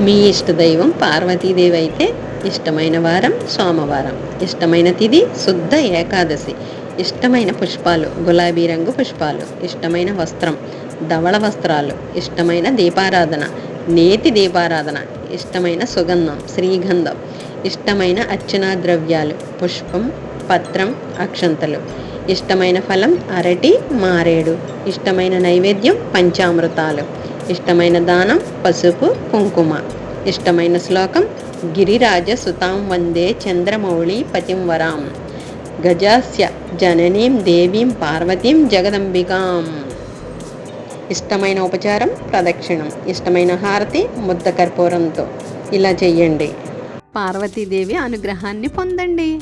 మీ ఇష్ట దైవం పార్వతీదేవి అయితే ఇష్టమైన వారం సోమవారం. ఇష్టమైన తిథి శుద్ధ ఏకాదశి. ఇష్టమైన పుష్పాలు గులాబీ రంగు పుష్పాలు. ఇష్టమైన వస్త్రం ధవళ వస్త్రాలు. ఇష్టమైన దీపారాధన నేతి దీపారాధన. ఇష్టమైన సుగంధం శ్రీగంధం. ఇష్టమైన అర్చనా ద్రవ్యాలు పుష్పం పత్రం అక్షంతలు. ఇష్టమైన ఫలం అరటి మారేడు. ఇష్టమైన నైవేద్యం పంచామృతాలు. ఇష్టమైన దానం పసుపు కుంకుమ. ఇష్టమైన శ్లోకం గిరిరాజ సుతాం వందే చంద్రమౌళి పతింవరాం గజాస్య జననీం దేవీం పార్వతీం జగదంబికాం. ఇష్టమైన ఉపచారం ప్రదక్షిణం. ఇష్టమైన హారతి ముద్ద కర్పూరంతో. ఇలా చెయ్యండి. పార్వతీదేవి అనుగ్రహాన్ని పొందండి.